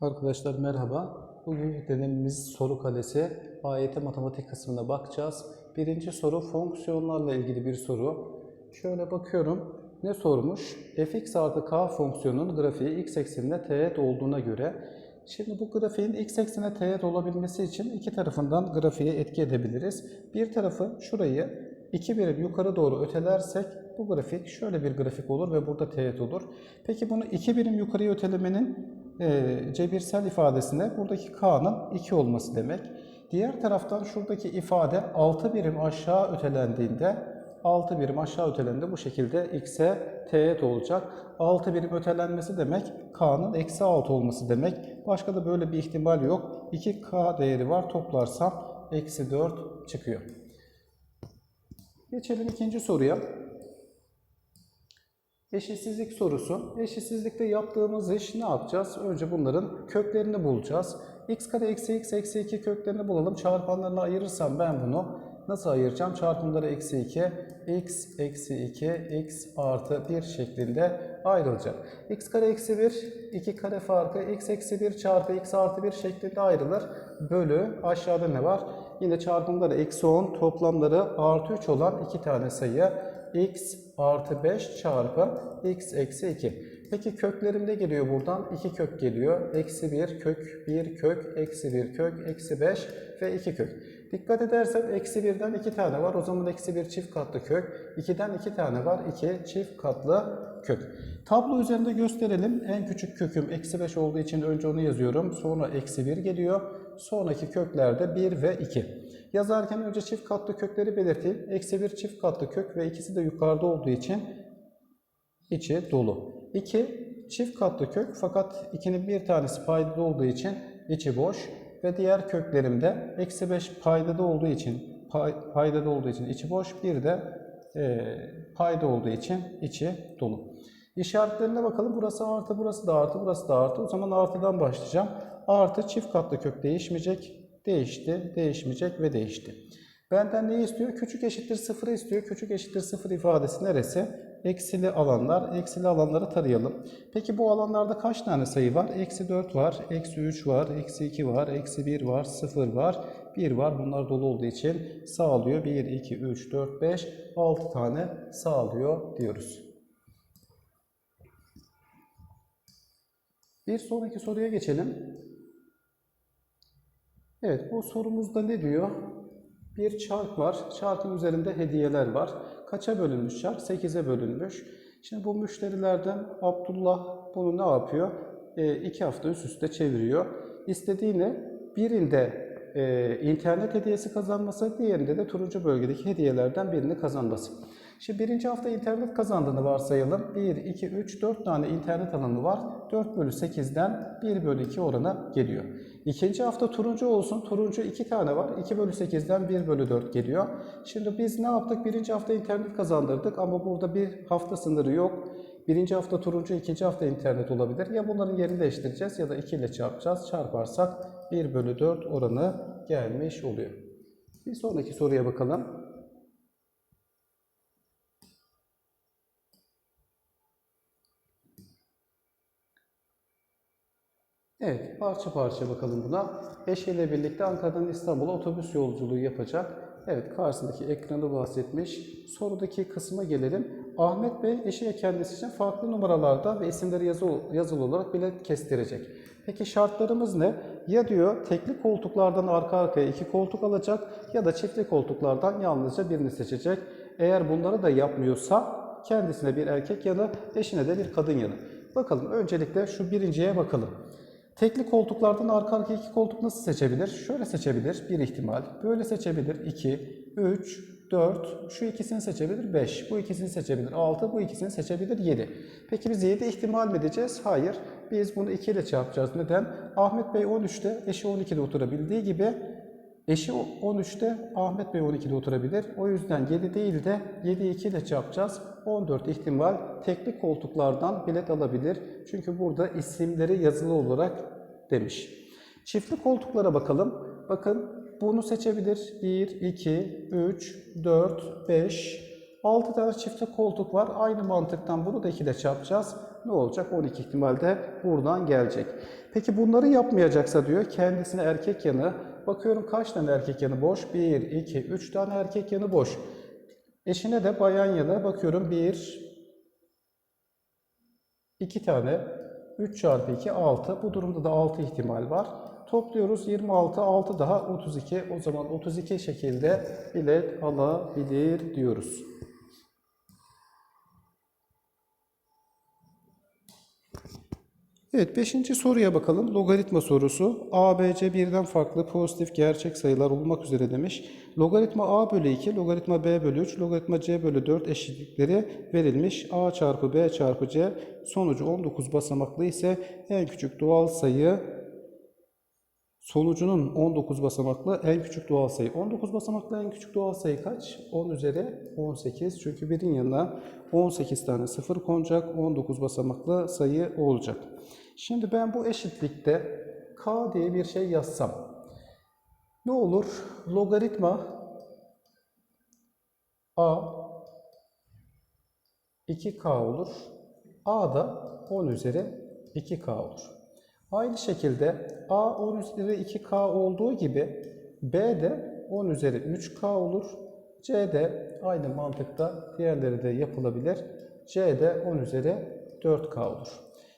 Arkadaşlar merhaba. Bugünkü denememiz soru kalesi. AYT matematik kısmına bakacağız. Birinci soru fonksiyonlarla ilgili bir soru. Şöyle bakıyorum. Ne sormuş? fx artı k fonksiyonunun grafiği x ekseninde teğet olduğuna göre Şimdi bu grafiğin x eksenine teğet olabilmesi için iki tarafından grafiğe etki edebiliriz. Bir tarafı şurayı iki birim yukarı doğru ötelersek bu grafik şöyle bir grafik olur ve burada teğet olur. Peki bunu iki birim yukarıya ötelemenin e, cebirsel ifadesine buradaki k'nın 2 olması demek. Diğer taraftan şuradaki ifade 6 birim aşağı ötelendiğinde 6 birim aşağı ötelendiğinde bu şekilde x'e teğet olacak. 6 birim ötelenmesi demek k'nın eksi 6 olması demek. Başka da böyle bir ihtimal yok. 2k değeri var toplarsam eksi 4 çıkıyor. Geçelim ikinci soruya. Eşitsizlik sorusu. Eşitsizlikte yaptığımız iş ne yapacağız? Önce bunların köklerini bulacağız. x kare eksi x eksi 2 köklerini bulalım. Çarpanlarına ayırırsam ben bunu nasıl ayıracağım? Çarpımları eksi 2, x eksi 2, x artı 1 şeklinde ayrılacak. x kare eksi 1, 2 kare farkı x eksi 1 çarpı x artı 1 şeklinde ayrılır. Bölü aşağıda ne var? Yine çarpımları eksi 10, toplamları artı 3 olan iki tane sayı x artı 5 çarpı x eksi 2. Peki köklerim ne geliyor buradan? 2 kök geliyor. Eksi 1 kök, 1 kök, eksi 1 kök, eksi 5 ve 2 kök. Dikkat edersen eksi 1'den 2 tane var. O zaman eksi 1 çift katlı kök. 2'den 2 tane var. 2 çift katlı kök. Tablo üzerinde gösterelim. En küçük köküm eksi 5 olduğu için önce onu yazıyorum. Sonra eksi 1 geliyor. Sonraki köklerde 1 ve 2. Yazarken önce çift katlı kökleri belirteyim. Eksi 1 çift katlı kök ve ikisi de yukarıda olduğu için içi dolu. 2 çift katlı kök fakat 2'nin bir tanesi paydada olduğu için içi boş. Ve diğer köklerimde eksi 5 paydada olduğu için pay, paydada olduğu için içi boş. Bir de e, payda olduğu için içi dolu. İşaretlerine bakalım. Burası artı, burası da artı, burası da artı. O zaman artıdan başlayacağım. Artı çift katlı kök değişmeyecek. Değişti, değişmeyecek ve değişti. Benden ne istiyor? Küçük eşittir sıfırı istiyor. Küçük eşittir sıfır ifadesi neresi? Eksili alanlar. Eksili alanları tarayalım. Peki bu alanlarda kaç tane sayı var? Eksi 4 var, eksi 3 var, eksi 2 var, eksi 1 var, 0 var, 1 var. Bunlar dolu olduğu için sağlıyor. 1, 2, 3, 4, 5, 6 tane sağlıyor diyoruz. Bir sonraki soruya geçelim. Evet, bu sorumuzda ne diyor? Bir çark var. Çarkın üzerinde hediyeler var. Kaça bölünmüş çark? 8'e bölünmüş. Şimdi bu müşterilerden Abdullah bunu ne yapıyor? E, iki hafta üst üste çeviriyor. İstediğini birinde e, internet hediyesi kazanması, diğerinde de turuncu bölgedeki hediyelerden birini kazanması. Şimdi birinci hafta internet kazandığını varsayalım. 1, 2, 3, 4 tane internet alanı var. 4 bölü 8'den 1 bölü 2 oranı geliyor. İkinci hafta turuncu olsun. Turuncu 2 tane var. 2 bölü 8'den 1 bölü 4 geliyor. Şimdi biz ne yaptık? Birinci hafta internet kazandırdık ama burada bir hafta sınırı yok. Birinci hafta turuncu, ikinci hafta internet olabilir. Ya bunların yerini değiştireceğiz ya da 2 ile çarpacağız. Çarparsak 1 bölü 4 oranı gelmiş oluyor. Bir sonraki soruya bakalım. Evet, parça parça bakalım buna. Eşiyle birlikte Ankara'dan İstanbul'a otobüs yolculuğu yapacak. Evet, karşısındaki ekranı bahsetmiş. Sorudaki kısma gelelim. Ahmet Bey eşiyle kendisi için farklı numaralarda ve isimleri yazı, yazılı olarak bilet kestirecek. Peki şartlarımız ne? Ya diyor tekli koltuklardan arka arkaya iki koltuk alacak ya da çiftli koltuklardan yalnızca birini seçecek. Eğer bunları da yapmıyorsa kendisine bir erkek yanı, eşine de bir kadın yanı. Bakalım öncelikle şu birinciye bakalım. Tekli koltuklardan arka arkaya iki koltuk nasıl seçebilir? Şöyle seçebilir bir ihtimal. Böyle seçebilir 2, 3, 4. Şu ikisini seçebilir 5. Bu ikisini seçebilir 6. Bu ikisini seçebilir 7. Peki biz 7 ihtimal mi edeceğiz? Hayır. Biz bunu 2 ile çarpacağız. Neden? Ahmet Bey 13'te, eşi 12'de oturabildiği gibi eşi 13'te, Ahmet Bey 12'de oturabilir. O yüzden 7 değil de 7'yi 2 ile çarpacağız. 14 ihtimal tekli koltuklardan bilet alabilir. Çünkü burada isimleri yazılı olarak demiş. Çiftli koltuklara bakalım. Bakın bunu seçebilir. 1, 2, 3, 4, 5, 6 tane çifte koltuk var. Aynı mantıktan bunu da 2 ile çarpacağız. Ne olacak? 12 ihtimalde buradan gelecek. Peki bunları yapmayacaksa diyor kendisine erkek yanı. Bakıyorum kaç tane erkek yanı boş? 1, 2, 3 tane erkek yanı boş. Eşine de bayan yanı bakıyorum 1, 2 tane 3 çarpı 2 6. Bu durumda da 6 ihtimal var. Topluyoruz 26 6 daha 32. O zaman 32 şekilde bilet alabilir diyoruz. Evet 5. soruya bakalım. Logaritma sorusu. A, B, C birden farklı pozitif gerçek sayılar olmak üzere demiş. Logaritma A bölü 2, logaritma B bölü 3, logaritma C bölü 4 eşitlikleri verilmiş. A çarpı B çarpı C sonucu 19 basamaklı ise en küçük doğal sayı sonucunun 19 basamaklı en küçük doğal sayı. 19 basamaklı en küçük doğal sayı kaç? 10 üzeri 18. Çünkü birin yanına 18 tane sıfır konacak. 19 basamaklı sayı olacak. Şimdi ben bu eşitlikte k diye bir şey yazsam. Ne olur? Logaritma a 2k olur. a da 10 üzeri 2k olur. Aynı şekilde A 10 üzeri 2K olduğu gibi B de 10 üzeri 3K olur. C de aynı mantıkta diğerleri de yapılabilir. C de 10 üzeri 4K olur.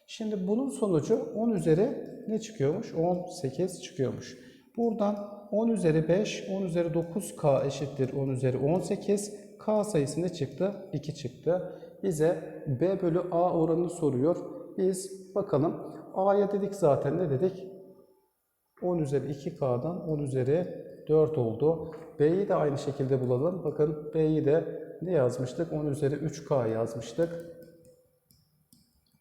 Şimdi bunun sonucu 10 üzeri ne çıkıyormuş? 18 çıkıyormuş. Buradan 10 üzeri 5, 10 üzeri 9K eşittir 10 üzeri 18. K sayısı ne çıktı? 2 çıktı. Bize B bölü A oranını soruyor. Biz bakalım A'ya dedik zaten ne dedik? 10 üzeri 2K'dan 10 üzeri 4 oldu. B'yi de aynı şekilde bulalım. Bakın B'yi de ne yazmıştık? 10 üzeri 3K yazmıştık.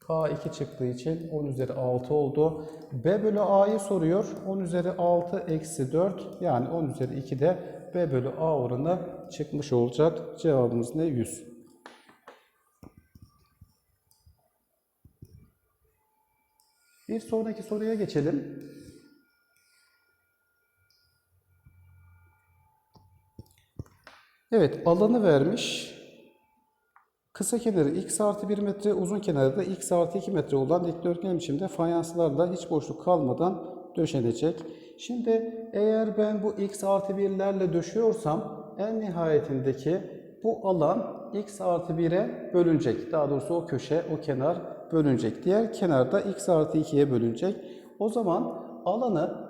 K 2 çıktığı için 10 üzeri 6 oldu. B bölü A'yı soruyor. 10 üzeri 6 eksi 4 yani 10 üzeri 2 de B bölü A oranı çıkmış olacak. Cevabımız ne? 100. Bir sonraki soruya geçelim. Evet, alanı vermiş. Kısa kenarı x artı 1 metre, uzun kenarı da x artı 2 metre olan dikdörtgen biçimde fayanslarla hiç boşluk kalmadan döşenecek. Şimdi eğer ben bu x artı 1'lerle döşüyorsam en nihayetindeki bu alan x artı 1'e bölünecek. Daha doğrusu o köşe, o kenar bölünecek. Diğer kenarda x artı 2'ye bölünecek. O zaman alanı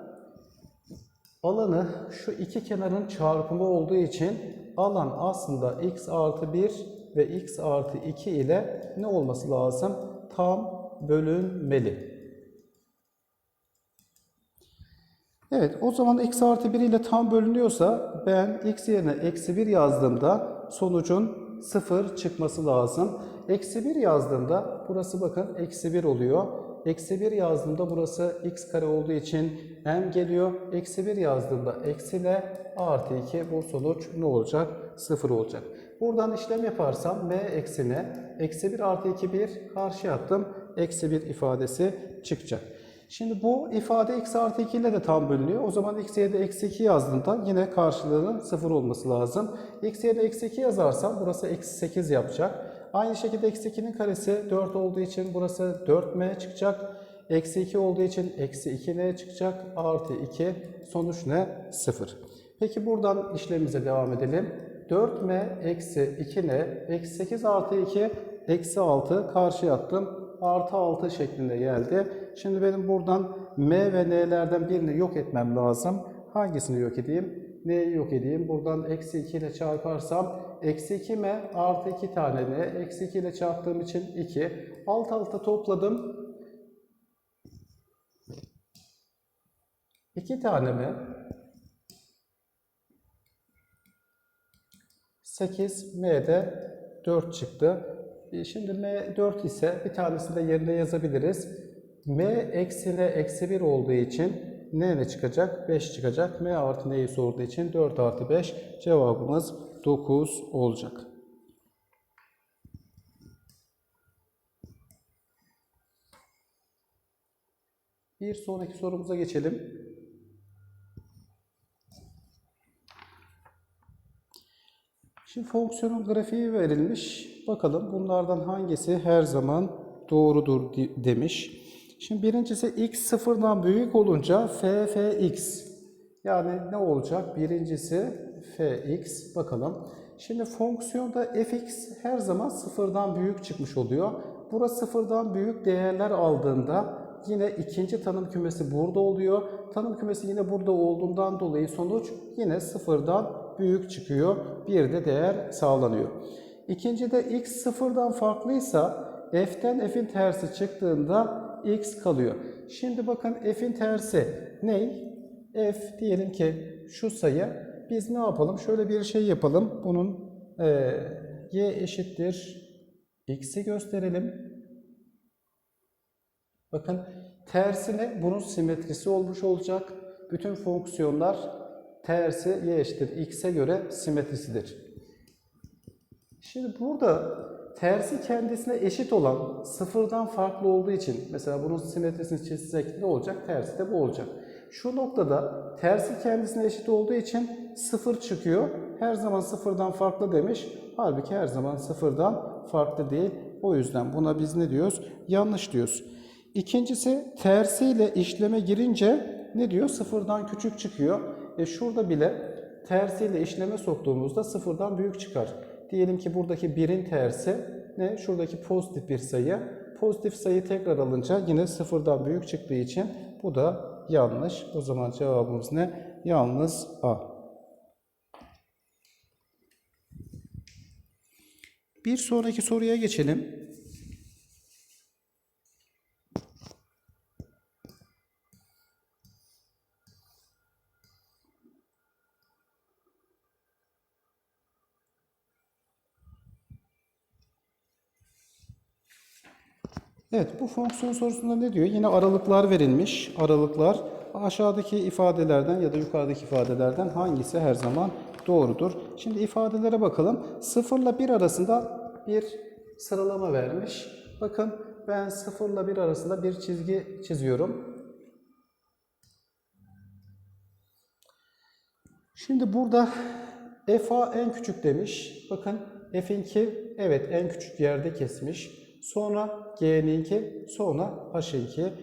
alanı şu iki kenarın çarpımı olduğu için alan aslında x artı 1 ve x artı 2 ile ne olması lazım? Tam bölünmeli. Evet o zaman x artı 1 ile tam bölünüyorsa ben x yerine eksi 1 yazdığımda sonucun 0 çıkması lazım. Eksi 1 yazdığımda burası bakın eksi 1 oluyor. Eksi 1 yazdığımda burası x kare olduğu için m geliyor. Eksi 1 yazdığımda eksi ile artı 2 bu sonuç ne olacak? 0 olacak. Buradan işlem yaparsam m eksine eksi 1 artı 2 1 karşıya attım. Eksi 1 ifadesi çıkacak. Şimdi bu ifade x artı 2 ile de tam bölünüyor. O zaman x yerine eksi 2 yazdığında yine karşılığının 0 olması lazım. x yerine eksi 2 yazarsam burası eksi 8 yapacak. Aynı şekilde eksi 2'nin karesi 4 olduğu için burası 4m çıkacak. Eksi 2 olduğu için eksi 2n çıkacak. Artı 2 sonuç ne? 0. Peki buradan işlemimize devam edelim. 4m eksi 2n eksi 8 artı 2 eksi 6 karşıya attım. Artı 6 şeklinde geldi. Şimdi benim buradan m ve n'lerden birini yok etmem lazım. Hangisini yok edeyim? N'yi yok edeyim. Buradan eksi 2 ile çarparsam eksi 2 m artı 2 tane n. Eksi 2 ile çarptığım için 2. Alt alta topladım. 2 tane mi? 8 m'de 4 çıktı. E, Şimdi m 4 ise bir tanesini de yerine yazabiliriz. m eksine eksi 1 olduğu için n ne çıkacak? 5 çıkacak. m artı n'yi sorduğu için 4 artı 5 cevabımız 9 olacak. Bir sonraki sorumuza geçelim. Şimdi fonksiyonun grafiği verilmiş. Bakalım bunlardan hangisi her zaman doğrudur demiş. Şimdi birincisi x sıfırdan büyük olunca f fx. Yani ne olacak? Birincisi fx. Bakalım. Şimdi fonksiyonda fx her zaman sıfırdan büyük çıkmış oluyor. Burası sıfırdan büyük değerler aldığında yine ikinci tanım kümesi burada oluyor. Tanım kümesi yine burada olduğundan dolayı sonuç yine sıfırdan büyük çıkıyor. Bir de değer sağlanıyor. İkincide x sıfırdan farklıysa f'ten f'in tersi çıktığında x kalıyor. Şimdi bakın f'in tersi ne? f diyelim ki şu sayı biz ne yapalım? Şöyle bir şey yapalım. Bunun eee, y eşittir x'i gösterelim. Bakın tersine bunun simetrisi olmuş olacak. Bütün fonksiyonlar tersi y eşittir x'e göre simetrisidir. Şimdi burada tersi kendisine eşit olan sıfırdan farklı olduğu için mesela bunun simetrisini çizsek ne olacak? Tersi de bu olacak. Şu noktada tersi kendisine eşit olduğu için sıfır çıkıyor. Her zaman sıfırdan farklı demiş. Halbuki her zaman sıfırdan farklı değil. O yüzden buna biz ne diyoruz? Yanlış diyoruz. İkincisi tersiyle işleme girince ne diyor? Sıfırdan küçük çıkıyor. E şurada bile tersiyle işleme soktuğumuzda sıfırdan büyük çıkar. Diyelim ki buradaki birin tersi ne? Şuradaki pozitif bir sayı. Pozitif sayı tekrar alınca yine sıfırdan büyük çıktığı için bu da yanlış. O zaman cevabımız ne? Yalnız A. Bir sonraki soruya geçelim. Evet, bu fonksiyon sorusunda ne diyor? Yine aralıklar verilmiş. Aralıklar aşağıdaki ifadelerden ya da yukarıdaki ifadelerden hangisi her zaman doğrudur? Şimdi ifadelere bakalım. 0 ile 1 arasında bir sıralama vermiş. Bakın ben 0 ile 1 arasında bir çizgi çiziyorum. Şimdi burada FA en küçük demiş. Bakın F'inki evet en küçük yerde kesmiş. Sonra G'ninki, sonra H'inki.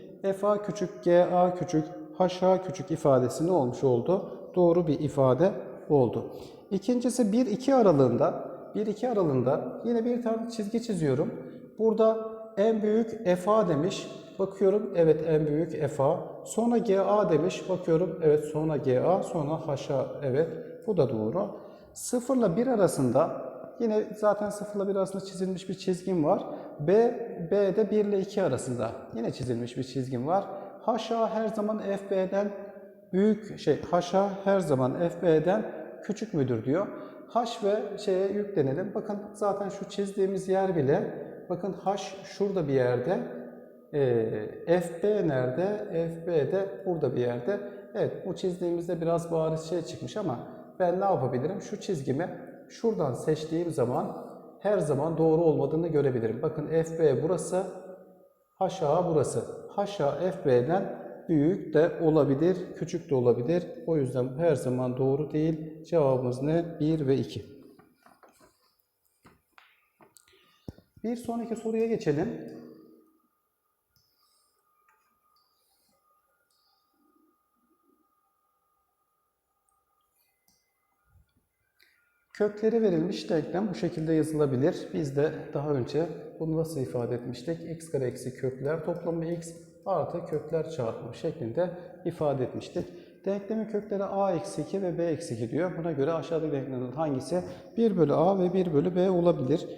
FA küçük, GA küçük, HA küçük ifadesi ne olmuş oldu? Doğru bir ifade oldu. İkincisi 1-2 aralığında, 1-2 aralığında yine bir tane çizgi çiziyorum. Burada en büyük FA demiş. Bakıyorum evet en büyük FA. Sonra GA demiş. Bakıyorum evet sonra GA. Sonra HA evet bu da doğru. 0 ile 1 arasında yine zaten 0 ile 1 arasında çizilmiş bir çizgim var. B, B'de 1 ile 2 arasında yine çizilmiş bir çizgim var. HA her zaman FB'den büyük şey HA her zaman FB'den küçük müdür diyor. H ve şeye yüklenelim. Bakın zaten şu çizdiğimiz yer bile bakın H şurada bir yerde. Ee, FB nerede? FB de burada bir yerde. Evet bu çizdiğimizde biraz bariz şey çıkmış ama ben ne yapabilirim? Şu çizgimi şuradan seçtiğim zaman her zaman doğru olmadığını görebilirim. Bakın FB burası, HA burası. HA FB'den büyük de olabilir, küçük de olabilir. O yüzden her zaman doğru değil. Cevabımız ne? 1 ve 2. Bir sonraki soruya geçelim. Kökleri verilmiş denklem bu şekilde yazılabilir. Biz de daha önce bunu nasıl ifade etmiştik? x kare eksi kökler toplamı x artı kökler çarpımı şeklinde ifade etmiştik. Denklemin kökleri a eksi 2 ve b eksi 2 diyor. Buna göre aşağıdaki denklemlerin hangisi 1 bölü a ve 1 bölü b olabilir?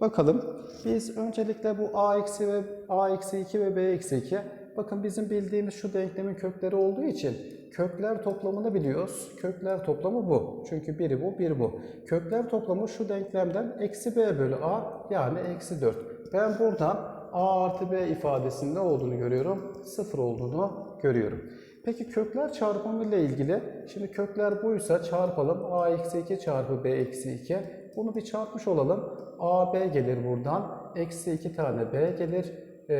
Bakalım. Biz öncelikle bu a eksi ve a eksi 2 ve b eksi 2 Bakın bizim bildiğimiz şu denklemin kökleri olduğu için kökler toplamını biliyoruz. Kökler toplamı bu. Çünkü biri bu, biri bu. Kökler toplamı şu denklemden eksi b bölü a yani eksi 4. Ben buradan a artı b ifadesinin ne olduğunu görüyorum? Sıfır olduğunu görüyorum. Peki kökler çarpımı ile ilgili, şimdi kökler buysa çarpalım. a eksi 2 çarpı b eksi 2. Bunu bir çarpmış olalım. a b gelir buradan. Eksi 2 tane b gelir e,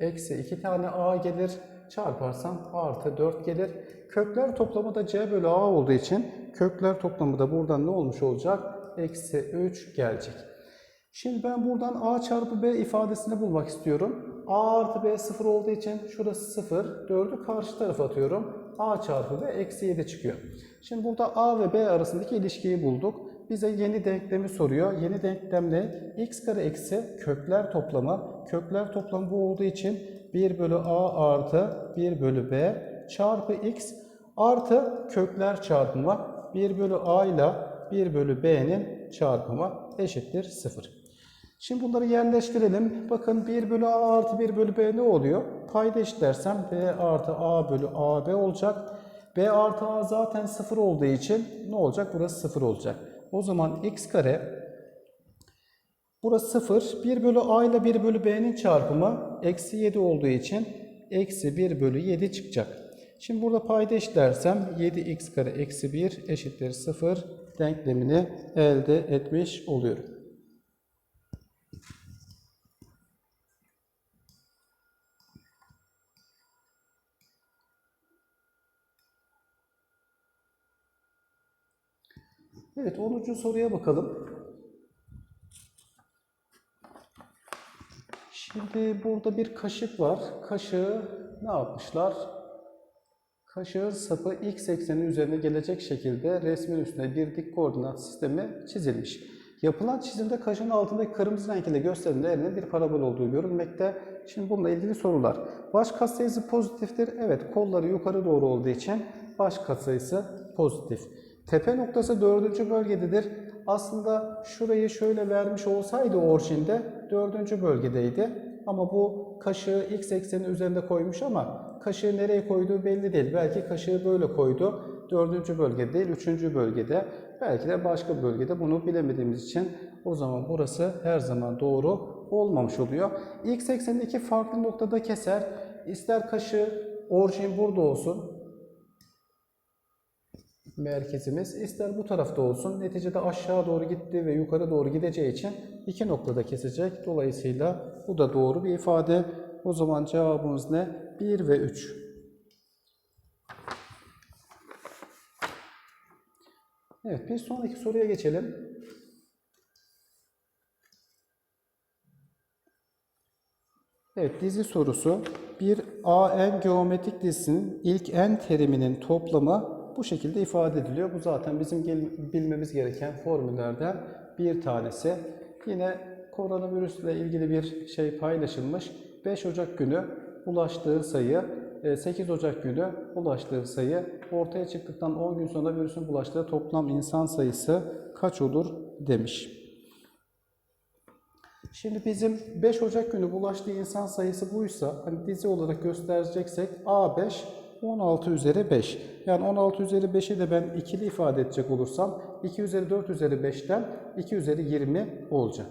eksi 2 tane a gelir. Çarparsam artı 4 gelir. Kökler toplamı da c bölü a olduğu için kökler toplamı da buradan ne olmuş olacak? eksi 3 gelecek. Şimdi ben buradan a çarpı b ifadesini bulmak istiyorum. a artı b 0 olduğu için şurası 0. 4'ü karşı tarafa atıyorum. a çarpı b eksi 7 çıkıyor. Şimdi burada a ve b arasındaki ilişkiyi bulduk. Bize yeni denklemi soruyor. Yeni denklem ne? x kare eksi kökler toplamı. Kökler toplamı bu olduğu için 1 bölü a artı 1 bölü b çarpı x artı kökler çarpımı 1 bölü a ile 1 bölü b'nin çarpımı eşittir 0. Şimdi bunları yerleştirelim. Bakın 1 bölü a artı 1 bölü b ne oluyor? Payda eşitlersem b artı a bölü ab olacak. b artı a zaten 0 olduğu için ne olacak? Burası 0 olacak. O zaman x kare burası 0. 1 bölü a ile 1 bölü b'nin çarpımı eksi 7 olduğu için eksi 1 bölü 7 çıkacak. Şimdi burada payda eşitlersem 7x kare eksi 1 eşittir 0 denklemini elde etmiş oluyorum. Evet 10. soruya bakalım. Şimdi burada bir kaşık var. Kaşığı ne yapmışlar? Kaşığın sapı x ekseni üzerine gelecek şekilde resmin üstüne bir dik koordinat sistemi çizilmiş. Yapılan çizimde kaşığın altındaki kırmızı renk ile gösterilen değerinin bir parabol olduğu görülmekte. Şimdi bununla ilgili sorular. Baş katsayısı pozitiftir. Evet kolları yukarı doğru olduğu için baş katsayısı pozitif. Tepe noktası dördüncü bölgededir. Aslında şurayı şöyle vermiş olsaydı orijinde dördüncü bölgedeydi. Ama bu kaşığı x ekseni üzerinde koymuş ama kaşığı nereye koyduğu belli değil. Belki kaşığı böyle koydu. Dördüncü bölge değil, üçüncü bölgede. Belki de başka bölgede bunu bilemediğimiz için o zaman burası her zaman doğru olmamış oluyor. X ekseni iki farklı noktada keser. İster kaşığı orijin burada olsun, merkezimiz ister bu tarafta olsun. Neticede aşağı doğru gitti ve yukarı doğru gideceği için iki noktada kesecek. Dolayısıyla bu da doğru bir ifade. O zaman cevabımız ne? 1 ve 3. Evet bir sonraki soruya geçelim. Evet dizi sorusu. Bir AN geometrik dizisinin ilk n teriminin toplamı bu şekilde ifade ediliyor. Bu zaten bizim bilmemiz gereken formüllerden bir tanesi. Yine koronavirüsle ilgili bir şey paylaşılmış. 5 Ocak günü ulaştığı sayı, e, 8 Ocak günü ulaştığı sayı, ortaya çıktıktan 10 gün sonra virüsün bulaştığı toplam insan sayısı kaç olur demiş. Şimdi bizim 5 Ocak günü bulaştığı insan sayısı buysa, hani dizi olarak göstereceksek A5 16 üzeri 5. Yani 16 üzeri 5'i de ben ikili ifade edecek olursam 2 üzeri 4 üzeri 5'ten 2 üzeri 20 olacak.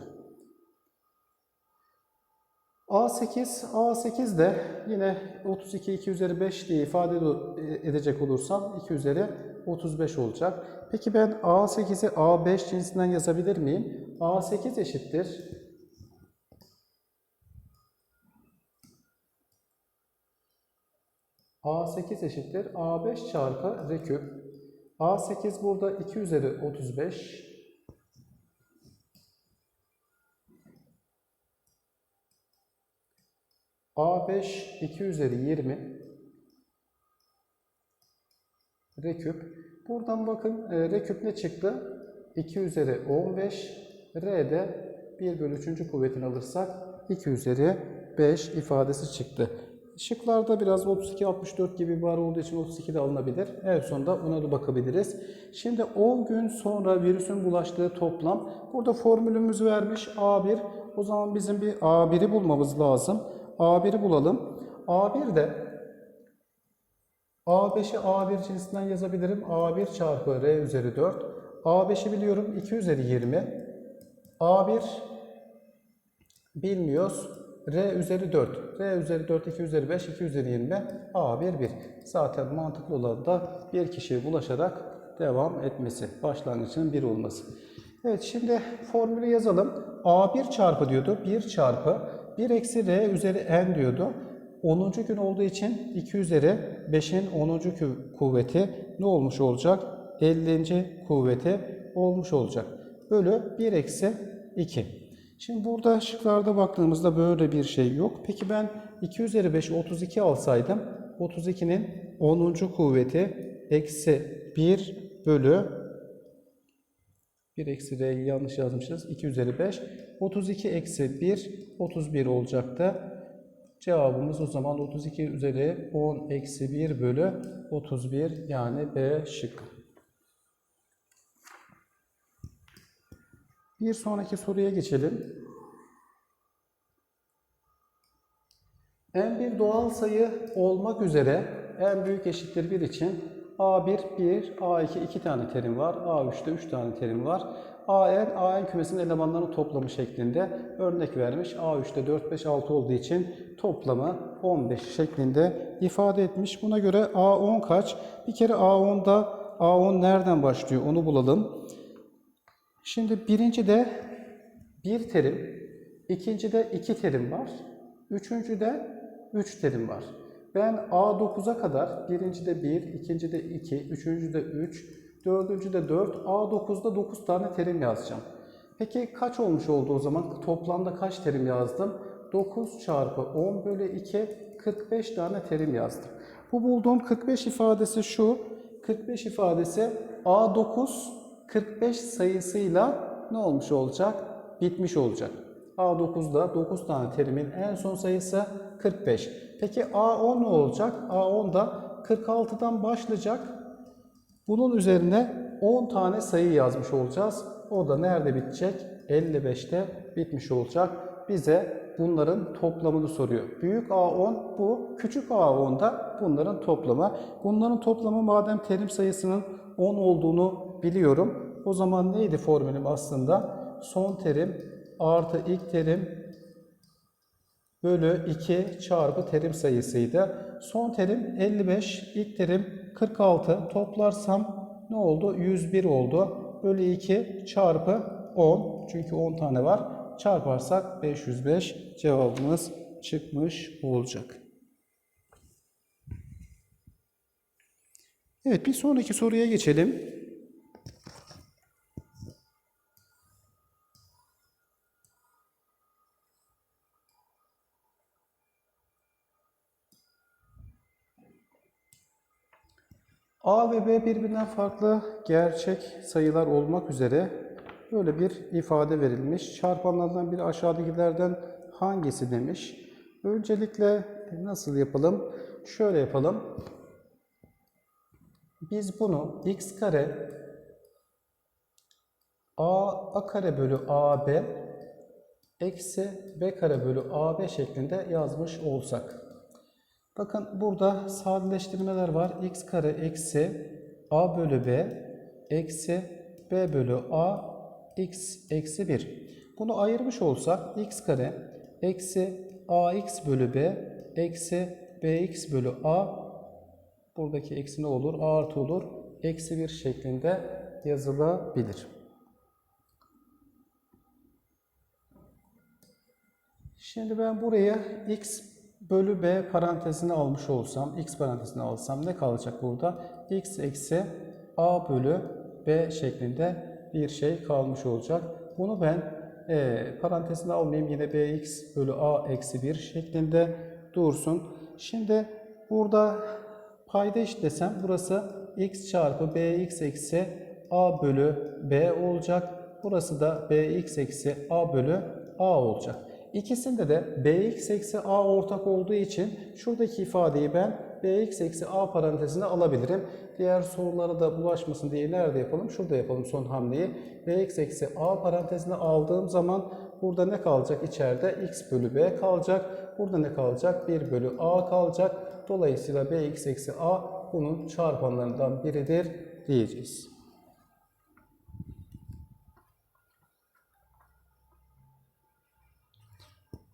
A8, A8 de yine 32 2 üzeri 5 diye ifade edecek olursam 2 üzeri 35 olacak. Peki ben A8'i A5 cinsinden yazabilir miyim? A8 eşittir A8 eşittir A5 çarpı R küp. A8 burada 2 üzeri 35. A5 2 üzeri 20. R küp. Buradan bakın e, R küp ne çıktı? 2 üzeri 15. R'de 1 bölü 3. kuvvetini alırsak 2 üzeri 5 ifadesi çıktı. Şıklarda biraz 32-64 gibi var olduğu için 32 de alınabilir. En sonunda ona da bakabiliriz. Şimdi 10 gün sonra virüsün bulaştığı toplam. Burada formülümüz vermiş A1. O zaman bizim bir A1'i bulmamız lazım. A1'i bulalım. A1 de A5'i A1 cinsinden yazabilirim. A1 çarpı R üzeri 4. A5'i biliyorum 2 üzeri 20. A1 bilmiyoruz. R üzeri 4. R üzeri 4, 2 üzeri 5, 2 üzeri 20. A1, 1. Zaten mantıklı olan da bir kişiye bulaşarak devam etmesi. Başlangıcının 1 olması. Evet şimdi formülü yazalım. A1 çarpı diyordu. 1 çarpı 1 eksi R üzeri N diyordu. 10. gün olduğu için 2 üzeri 5'in 10. kuvveti ne olmuş olacak? 50. kuvveti olmuş olacak. bölü 1 eksi 2. Şimdi burada şıklarda baktığımızda böyle bir şey yok. Peki ben 2 üzeri 5 32 alsaydım 32'nin 10. kuvveti eksi 1 bölü 1 eksi R'yi yanlış yazmışız. 2 üzeri 5. 32 eksi 1 31 olacaktı. Cevabımız o zaman 32 üzeri 10 eksi 1 bölü 31 yani B şıkkı. Bir sonraki soruya geçelim. En bir doğal sayı olmak üzere en büyük eşittir 1 için A1 1, A2 2 tane terim var, A3'te 3 tane terim var. AN, AN kümesinin elemanlarını toplamı şeklinde örnek vermiş. A3'te 4, 5, 6 olduğu için toplamı 15 şeklinde ifade etmiş. Buna göre A10 kaç? Bir kere A10'da A10 nereden başlıyor onu bulalım. Şimdi birinci de bir terim, ikinci de iki terim var, üçüncü de üç terim var. Ben A9'a kadar birinci de 1, ikinci de 2, üçüncü de 3, dördüncü de 4, A9'da 9 tane terim yazacağım. Peki kaç olmuş oldu o zaman? Toplamda kaç terim yazdım? 9 çarpı 10 bölü 2, 45 tane terim yazdım. Bu bulduğum 45 ifadesi şu. 45 ifadesi A9 45 sayısıyla ne olmuş olacak? Bitmiş olacak. A9'da 9 tane terimin en son sayısı 45. Peki A10 ne olacak? A10 da 46'dan başlayacak. Bunun üzerine 10 tane sayı yazmış olacağız. O da nerede bitecek? 55'te bitmiş olacak. Bize bunların toplamını soruyor. Büyük A10 bu, küçük A10 da bunların toplamı. Bunların toplamı madem terim sayısının 10 olduğunu biliyorum. O zaman neydi formülüm aslında? Son terim artı ilk terim bölü 2 çarpı terim sayısıydı. Son terim 55, ilk terim 46. Toplarsam ne oldu? 101 oldu. Bölü 2 çarpı 10. Çünkü 10 tane var. Çarparsak 505 cevabımız çıkmış olacak. Evet bir sonraki soruya geçelim. A ve B birbirinden farklı gerçek sayılar olmak üzere böyle bir ifade verilmiş. Çarpanlardan biri aşağıdakilerden hangisi demiş. Öncelikle nasıl yapalım? Şöyle yapalım. Biz bunu x kare a, a kare bölü ab eksi b kare bölü ab şeklinde yazmış olsak. Bakın burada sadeleştirmeler var. x kare eksi a bölü b eksi b bölü a x eksi 1. Bunu ayırmış olsak x kare eksi ax bölü b eksi bx bölü a buradaki eksi ne olur? a artı olur. Eksi 1 şeklinde yazılabilir. Şimdi ben buraya x bölü b parantezine almış olsam, x parantezine alsam ne kalacak burada? x eksi a bölü b şeklinde bir şey kalmış olacak. Bunu ben e, parantezine almayayım. Yine bx bölü a eksi 1 şeklinde dursun. Şimdi burada payda eşitlesem burası x çarpı bx eksi a bölü b olacak. Burası da bx eksi a bölü a olacak. İkisinde de bx eksi a ortak olduğu için şuradaki ifadeyi ben bx eksi a parantezine alabilirim. Diğer sorulara da bulaşmasın diye nerede yapalım? Şurada yapalım son hamleyi. bx eksi a parantezine aldığım zaman burada ne kalacak? İçeride x bölü b kalacak. Burada ne kalacak? 1 bölü a kalacak. Dolayısıyla bx eksi a bunun çarpanlarından biridir diyeceğiz.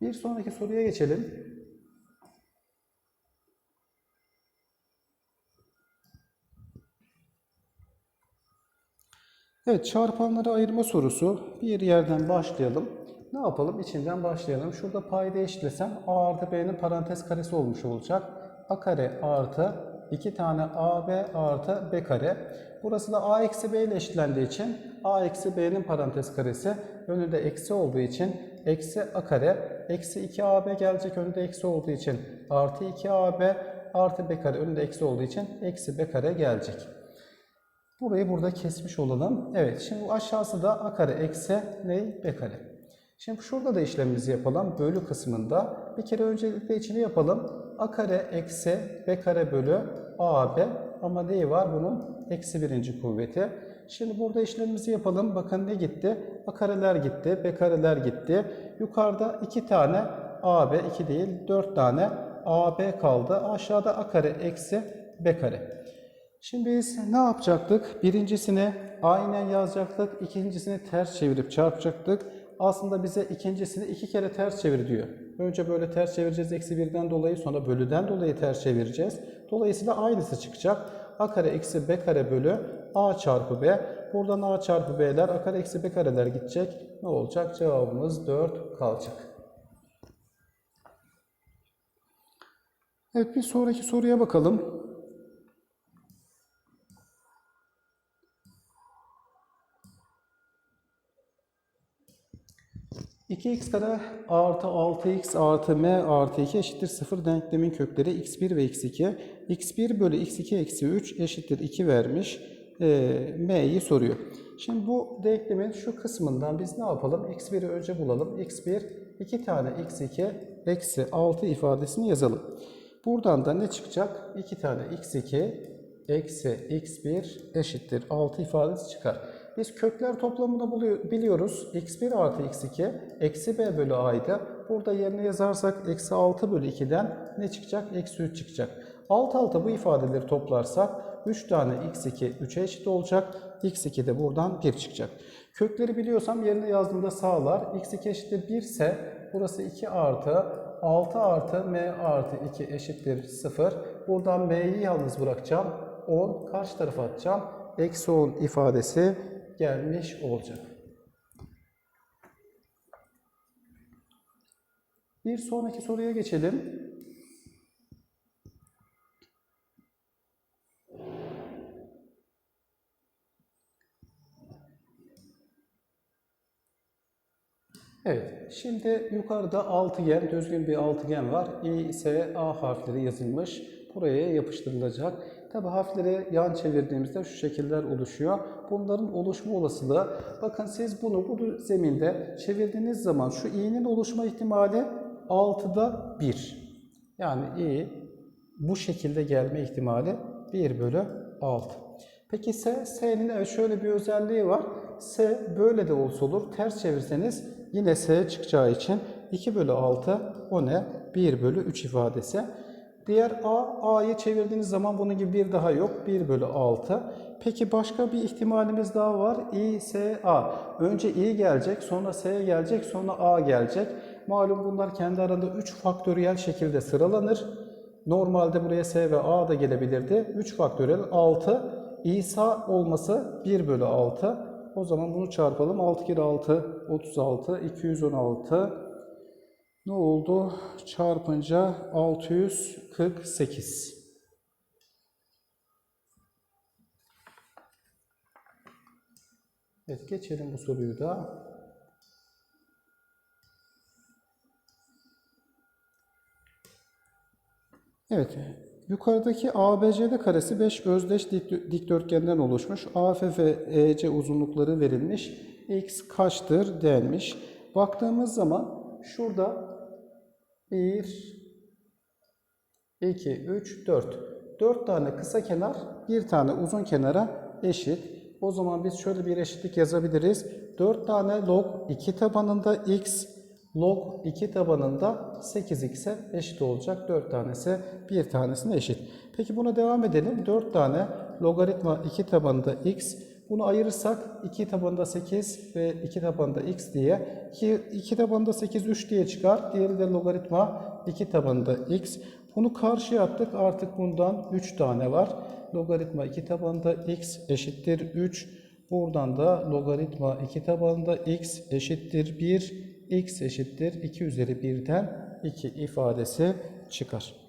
Bir sonraki soruya geçelim. Evet, çarpanları ayırma sorusu. Bir yerden başlayalım. Ne yapalım? İçinden başlayalım. Şurada payda eşitlesem a artı b'nin parantez karesi olmuş olacak. a kare artı 2 tane AB artı B kare. Burası da A eksi B ile eşitlendiği için A eksi B'nin parantez karesi önünde eksi olduğu için eksi A kare eksi 2AB gelecek önünde eksi olduğu için artı 2AB artı B kare önünde eksi olduğu için eksi B kare gelecek. Burayı burada kesmiş olalım. Evet şimdi aşağısı da A kare eksi ne? B kare. Şimdi şurada da işlemimizi yapalım. Bölü kısmında. Bir kere öncelikle içini yapalım. A kare eksi B kare bölü AB. Ama neyi var bunun? Eksi birinci kuvveti. Şimdi burada işlemimizi yapalım. Bakın ne gitti? A kareler gitti. B kareler gitti. Yukarıda iki tane AB, iki değil dört tane AB kaldı. Aşağıda A kare eksi B kare. Şimdi biz ne yapacaktık? Birincisini aynen yazacaktık. ikincisini ters çevirip çarpacaktık. Aslında bize ikincisini iki kere ters çevir diyor. Önce böyle ters çevireceğiz eksi birden dolayı sonra bölüden dolayı ters çevireceğiz. Dolayısıyla aynısı çıkacak. A kare eksi B kare bölü A çarpı B. Buradan A çarpı B'ler A kare eksi B kareler gidecek. Ne olacak? Cevabımız 4 kalacak. Evet bir sonraki soruya bakalım. 2x kare artı 6x artı m artı 2 eşittir 0 denklemin kökleri x1 ve x2. x1 bölü x2 eksi 3 eşittir 2 vermiş. E, m'yi soruyor. Şimdi bu denklemin şu kısmından biz ne yapalım? x1'i önce bulalım. x1 2 tane x2 eksi 6 ifadesini yazalım. Buradan da ne çıkacak? 2 tane x2 eksi x1 eşittir 6 ifadesi çıkar. Biz kökler toplamını biliyoruz. x1 artı x2 eksi b bölü a'ydı. Burada yerine yazarsak eksi 6 bölü 2'den ne çıkacak? Eksi 3 çıkacak. Alt alta bu ifadeleri toplarsak 3 tane x2 3'e eşit olacak. x2 de buradan 1 çıkacak. Kökleri biliyorsam yerine yazdığımda sağlar. x2 eşittir 1 ise burası 2 artı 6 artı m artı 2 eşittir 0. Buradan m'yi yalnız bırakacağım. 10 karşı tarafa atacağım. Eksi 10 ifadesi gelmiş olacak. Bir sonraki soruya geçelim. Evet, şimdi yukarıda altıgen, düzgün bir altıgen var. İ, S, A harfleri yazılmış. Buraya yapıştırılacak. Tabi harfleri yan çevirdiğimizde şu şekiller oluşuyor. Bunların oluşma olasılığı, bakın siz bunu bu zeminde çevirdiğiniz zaman şu i'nin oluşma ihtimali 6'da 1. Yani i bu şekilde gelme ihtimali 1 bölü 6. Peki S, S'nin şöyle bir özelliği var. S böyle de olsa olur. Ters çevirseniz yine S çıkacağı için 2 bölü 6 o ne? 1 bölü 3 ifadesi. Diğer A, A'yı çevirdiğiniz zaman bunun gibi bir daha yok. 1 bölü 6. Peki başka bir ihtimalimiz daha var. İ, S, A. Önce İ gelecek, sonra S gelecek, sonra A gelecek. Malum bunlar kendi arasında 3 faktöriyel şekilde sıralanır. Normalde buraya S ve A da gelebilirdi. 3 faktöriyel 6. İsa olması 1 bölü 6. O zaman bunu çarpalım. 6 kere 6, 36, 216. Ne oldu? Çarpınca 648. Evet geçelim bu soruyu da. Evet. Yukarıdaki ABCD karesi 5 özdeş dikdörtgenden oluşmuş. AF ve EC uzunlukları verilmiş. X kaçtır denmiş. Baktığımız zaman şurada 1, 2, 3, 4. 4 tane kısa kenar, bir tane uzun kenara eşit. O zaman biz şöyle bir eşitlik yazabiliriz. 4 tane log 2 tabanında x, log 2 tabanında 8x'e eşit olacak. 4 tanesi bir tanesine eşit. Peki buna devam edelim. 4 tane logaritma 2 tabanında x, bunu ayırırsak 2 tabanında 8 ve 2 tabanında x diye 2, 2 tabanında 8 3 diye çıkar. Diğeri de logaritma 2 tabanında x. Bunu karşıya attık. Artık bundan 3 tane var. Logaritma 2 tabanında x eşittir 3. Buradan da logaritma 2 tabanında x eşittir 1. x eşittir 2 üzeri 1'den 2 ifadesi çıkar.